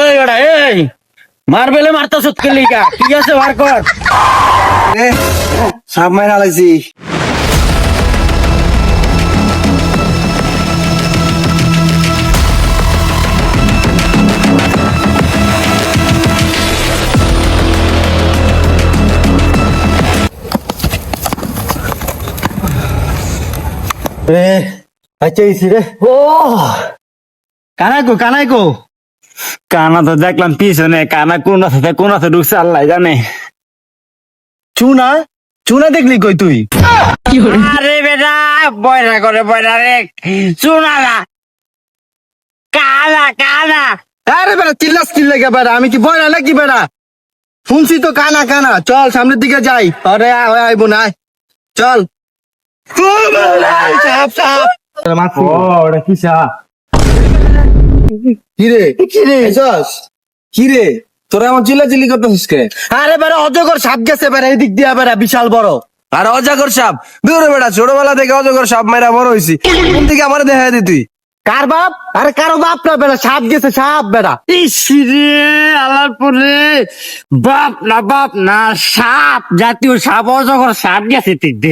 এই ওটা এই! মারবেলে মারতা সত্যি লিগা। ঠিক আছে বার কর। এ সাপ মাইরা লাইছি। এ আচ্ছা ইসি রে। ও! কানাই কো কানাই কো কানা তো দেখলাম পিছনে, কানা কোন আছে কোন আছে ঢুকছে আল্লাহ জানে। চুনা? চুনা দেখলি কই তুই? আরে বেটা, বয়রা করে বয়রা রে। শোনালা কানা কানা। আরে বেটা, চিল্লাস চিল্লা কে বেটা? আমি কি বয়রা নাকি বেটা? শুনছি তো কানা কানা। চল, সামনের দিকে যাই। আরে আইবো না চল। সাপ সাপ ও ওটা কি সা কিরে? কিরে? কিরে? তোরা আমার চিল্লা চিল্লি করতেছিস কে? আরে বেটা অজগর সাপ গেছে বেটা এদিক দিয়া বেটা বিশাল বড়। আর অজাগর সাপ দূরে বেটা ছোটবেলা থেকে অজগর সাপ মাইরা বড় হইছি। কোন থেকে আমার দেখা দি তুই? কার বাপ? আরে কারও বাপ না বেটা সাপ গেছে সাপ বেটা ইসিরে আলারপুরে বাপ না বাপ না সাপ জাতীয় সাপ অজগর সাপ গেছে ঠিক দে।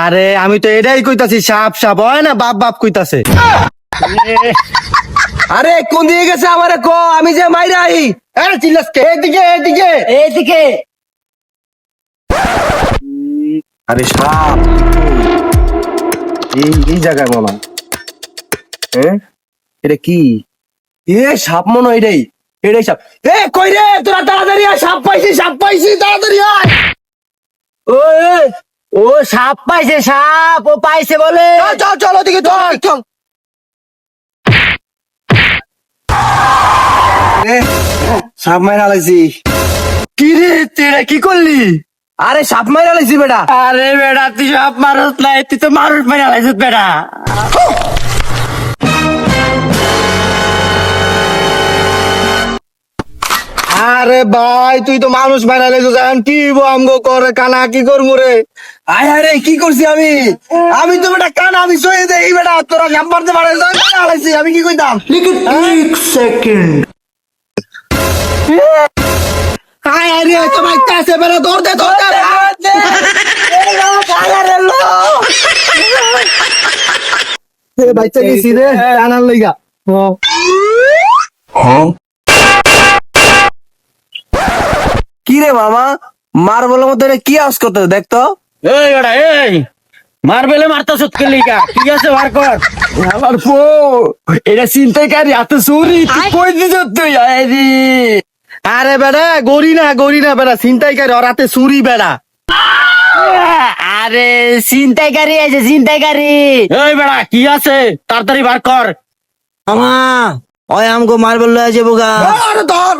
আরে আমি তো এটাই কইতাছি সাপ সাপ। হয় না বাপ বাপ কইতাছে। আরে কোন দিকে গেছে আমারে কো? আমি যে মাইরা আই আরে চিল্লাস কে? এদিকে এদিকে আরে সাপ এই এই জায়গায় বলা হ্যাঁ এটা কি? এ সাপ মনে এটাই। এটাই সাপ। এ কই রে? তোরা তাড়াতাড়ি আয় সাপ পাইছি সাপ পাইছি তাড়াতাড়ি আয়। ও ও সাপ পাইছে সাপ ও পাইছে বলে। চল চল চল ওদিকে চল। চল এ, সাপ মাইরা লাগছি। কি রে তুই কি করলি? আরে সাপ মাইরা লাগছি বেটা। আরে বেটা তুই সাপ মারত নাই তুই তো মানুষ মাইরা লাগছিস বেটা। আরে ভাই তুই তো মানুষ বানাইলে তো জান কি বো আমগো করে কানা? কি করব রে? আয় আরে কি করছি আমি? আমি তো বেটা কান আমি সয়ে দেই বেটা তোরা সাপ মারতে পারে লাইছি আমি কি কইতাম? আয় আরে তো ভাই কাছে বেরা দৌড় দে দৌড় দে এ বাচ্চা গেছি রে। কানার লইগা। কি রে মামা? মার্বলের মধ্যে কি আওয়াজ করতে দেখতো এই ওটা এই! মারবেলে মারতা সত্যি লিগা ঠিক আছে বার কর। আমার পো এটা চিন্তাকারী এত চুরি তুই কই দিছ তুই? আইরি আরে বেড়া গড়ি না গড়ি না বেড়া চিন্তাই করে রাতে চুরি বেড়া। আরে চিন্তাইকারী আছে চিন্তাইকারী এই বেটা কি আছে? তাড়াতাড়ি বার কর। মামা ওই আমগো মার্বেল লয়ে যাব গা। আরে ধর।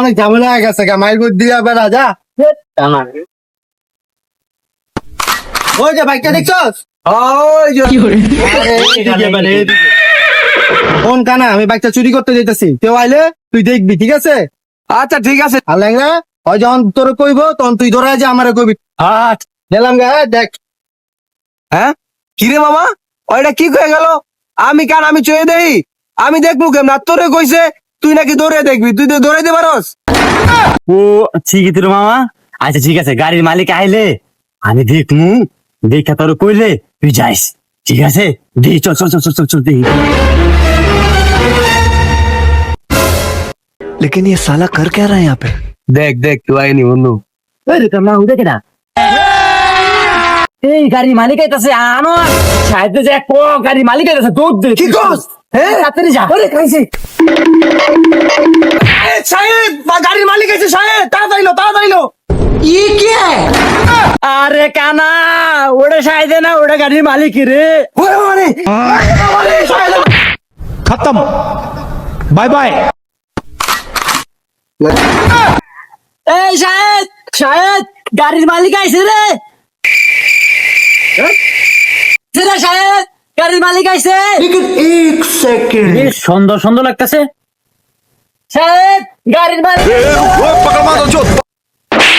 অনেক ঝামেলা গেছে বুদ্ধি দিয়া বেড়া যা ওই যে বাইকটা দেখছস? কোন কানা? আমি বাইকটা চুরি করতে যেতেছি কেউ আইলে তুই দেখবি ঠিক আছে? আচ্ছা ঠিক আছে। আর ল্যাংরা ওই যখন তোর কইব তখন তুই ধরে যে আমারে কইবি। আচ্ছা। গেলাম গা হ্যাঁ, দেখ। হ্যাঁ? কি রে মামা? ওইটা কি কয়ে গেল? আমি কান আমি চয়ে দেই। আমি দেখব কেম না তোরে কইছে তুই নাকি দৌড়ে দেখবি। তুই তো দৌড়াইতে পারস। ও ঠিক আছে মামা। আচ্ছা ঠিক আছে গাড়ির মালিক আইলে আমি দেখমু। দেখা তোর কইলে তুই যাইস ঠিক আছে দি চল চল চল চল চল চল দেখি लेकिन ये साला कर क्या रहा है यहाँ पे দেখ দেখ তুই আইনি বন্ধু এই কামনা হুদে কেডা এই গাড়ির মালিক আইতাছে আনো সাইডে যে কো গাড়ির মালিক আইতাছে দৌড় দে কি কস হ্যাঁ তাড়াতাড়ি যা আরে কাইছে সাহেব বা গাড়ির মালিক আছে সাহেব তাড়াতাড়ি লো তাড়াতাড়ি লো ই আরে কানা ওটা সাইদে না ওটা গাড়ির মালিক রে। খতম। Bye bye. এই শাহেদ শাহেদ গাড়ির মালিক আইছে রে। সেটা গাড়ির মালিক আইছে। এক সেকেন্ড সুন্দর সুন্দর লাগতেছে। শাহেদ গাড়ির মালিক।